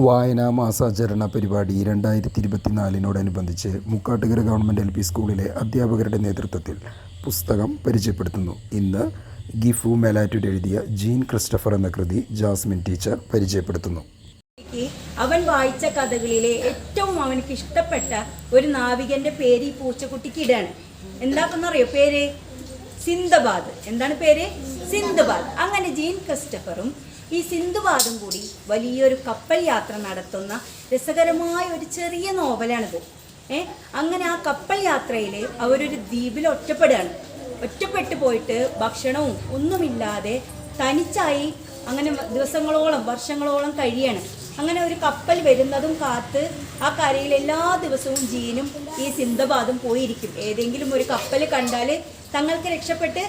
വായനാ മാസാചരണ പരിപാടി രണ്ടായിരത്തി ഇരുപത്തിനാലിനോടനുബന്ധിച്ച് മുക്കാട്ടുകര ഗവൺമെന്റ് എൽ പി സ്കൂളിലെ അധ്യാപകരുടെ നേതൃത്വത്തിൽ പുസ്തകം പരിചയപ്പെടുത്തുന്നു. ഇന്ന് ഗിഫു മേലാറ്റൂർ എഴുതിയ ജീൻ ക്രിസ്റ്റഫർ എന്ന കൃതി ജാസ്മിൻ ടീച്ചർ പരിചയപ്പെടുത്തുന്നു. അവൻ വായിച്ച കഥകളിലെ ഏറ്റവും അവനക്ക് ഇഷ്ടപ്പെട്ട ഒരു നാവികന്റെ പേര് ഈ പൂച്ചക്കുട്ടിക്ക് ഇടാണ് എന്താണെന്നറിയോ പേര് സിന്ദബാദ് എന്താണ് പേര്? സിന്ദബാദ് അങ്ങനെ ജീൻ ക്രിസ്റ്റഫറും ഈ സിന്ധുബാദും കൂടി വലിയൊരു കപ്പൽ യാത്ര നടത്തുന്ന രസകരമായ ഒരു ചെറിയ നോവലാണിത്. ഏ? അങ്ങനെ ആ കപ്പൽ യാത്രയിൽ അവരൊരു ദ്വീപിൽ ഒറ്റപ്പെടുകയാണ് ഒറ്റപ്പെട്ടു പോയിട്ട് ഭക്ഷണവും ഒന്നുമില്ലാതെ തനിച്ചായി അങ്ങനെ ദിവസങ്ങളോളം വർഷങ്ങളോളം കഴിയാണ്. അങ്ങനെ ഒരു കപ്പൽ വരുന്നതും കാത്ത് ആ കരയിൽ എല്ലാ ദിവസവും ജീനും ഈ സിന്ധബാദും പോയിരിക്കും. ഏതെങ്കിലും ഒരു കപ്പൽ കണ്ടാൽ തങ്ങൾക്ക് രക്ഷപ്പെട്ട്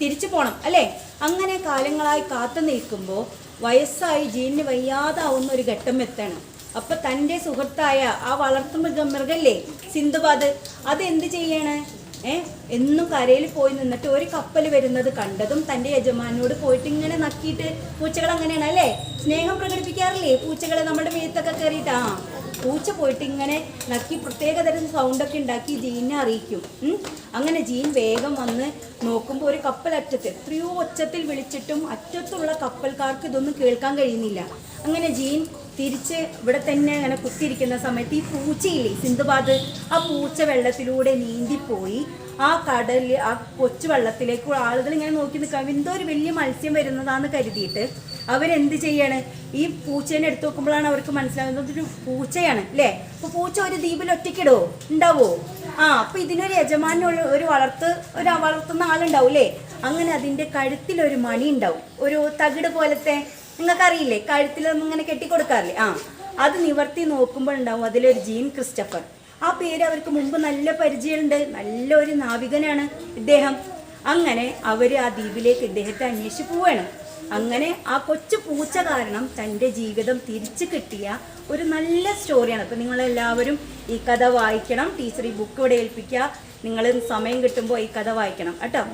തിരിച്ചു പോകണം അല്ലേ? അങ്ങനെ കാലങ്ങളായി കാത്തു നിൽക്കുമ്പോൾ വയസ്സായി ജീനിന് വയ്യാതാവുന്ന ഒരു ഘട്ടം എത്തണം. അപ്പൊ തന്റെ സുഹൃത്തായ ആ വളർത്തു മൃഗ മൃഗല്ലേ സിന്ധുബാദ് അത് എന്ത് ചെയ്യണേ? ഏ? എന്നും കരയിൽ പോയി നിന്നിട്ട് ഒരു കപ്പൽ വരുന്നത് കണ്ടതും തന്റെ യജമാനോട് പോയിട്ട് ഇങ്ങനെ നക്കിയിട്ട് പൂച്ചകൾ അങ്ങനെയാണ് അല്ലേ? സ്നേഹം പ്രകടിപ്പിക്കാറില്ലേ? പൂച്ചകളെ നമ്മുടെ മേത്തൊക്കെ കയറിയിട്ട് പൂച്ച പോയിട്ട് ഇങ്ങനെ നക്കി പ്രത്യേകതരം സൗണ്ടൊക്കെ ഉണ്ടാക്കി ജീനെ അറിയിക്കും. അങ്ങനെ ജീൻ വേഗം വന്ന് നോക്കുമ്പോൾ ഒരു കപ്പൽ അറ്റത്ത് എത്രയോ ഒച്ചത്തിൽ വിളിച്ചിട്ടും അറ്റത്തുള്ള കപ്പൽക്കാർക്ക് ഇതൊന്നും കേൾക്കാൻ കഴിയുന്നില്ല. അങ്ങനെ ജീൻ തിരിച്ച് ഇവിടെ തന്നെ അങ്ങനെ കുത്തിയിരിക്കുന്ന സമയത്ത് ഈ പൂച്ചയില്ലേ സിന്ധുബാദ് ആ പൂച്ച വെള്ളത്തിലൂടെ നീന്തിപ്പോയി. ആ കടലിൽ ആ കൊച്ചു വെള്ളത്തിലേക്ക് ആളുകൾ ഇങ്ങനെ നോക്കി നിൽക്കാം എന്തോ ഒരു വലിയ മത്സ്യം വരുന്നതാന്ന് കരുതിയിട്ട് അവരെന്ത് ചെയ്യാണ്? ഈ പൂച്ചേനെ എടുത്തു നോക്കുമ്പോഴാണ് അവർക്ക് മനസ്സിലാകുന്നത് ഇതൊരു പൂച്ചയാണ് അല്ലേ? അപ്പൊ പൂച്ച ഒരു ദ്വീപിൽ ഒറ്റയ്ക്കിടോ? ഉണ്ടാവോ? ആ അപ്പൊ ഇതിനൊരു യജമാനുള്ള ഒരു വളർത്ത് ഒരു വളർത്തുന്ന ആളുണ്ടാവും അല്ലേ? അങ്ങനെ അതിന്റെ കഴുത്തിൽ ഒരു മണി ഉണ്ടാവും. ഒരു തകിട് പോലത്തെ നിങ്ങൾക്കറിയില്ലേ? കഴുത്തിലൊന്നും ഇങ്ങനെ കെട്ടിക്കൊടുക്കാറില്ലേ? ആ അത് നിവർത്തി നോക്കുമ്പോൾ ഉണ്ടാവും. അതിലൊരു ജീൻ ക്രിസ്റ്റഫർ. ആ പേര് അവർക്ക് മുമ്പ് നല്ല പരിചയമുണ്ട്. നല്ലൊരു നാവികനാണ് ഇദ്ദേഹം. അങ്ങനെ അവർ ആ ദ്വീപിലേക്ക് ഇദ്ദേഹത്തെ അന്വേഷിച്ച് പോവുകയാണ് അങ്ങനെ ആ കൊച്ചു പൂച്ച കാരണം തന്റെ ജീവിതം തിരിച്ചു കിട്ടിയ ഒരു നല്ല സ്റ്റോറിയാണ് അപ്പം നിങ്ങളെല്ലാവരും ഈ കഥ വായിക്കണം. ടീച്ചർ ഈ ബുക്ക് ഇവിടെ ഏൽപ്പിക്കുക. നിങ്ങൾ സമയം കിട്ടുമ്പോൾ ഈ കഥ വായിക്കണം. കേട്ടോ?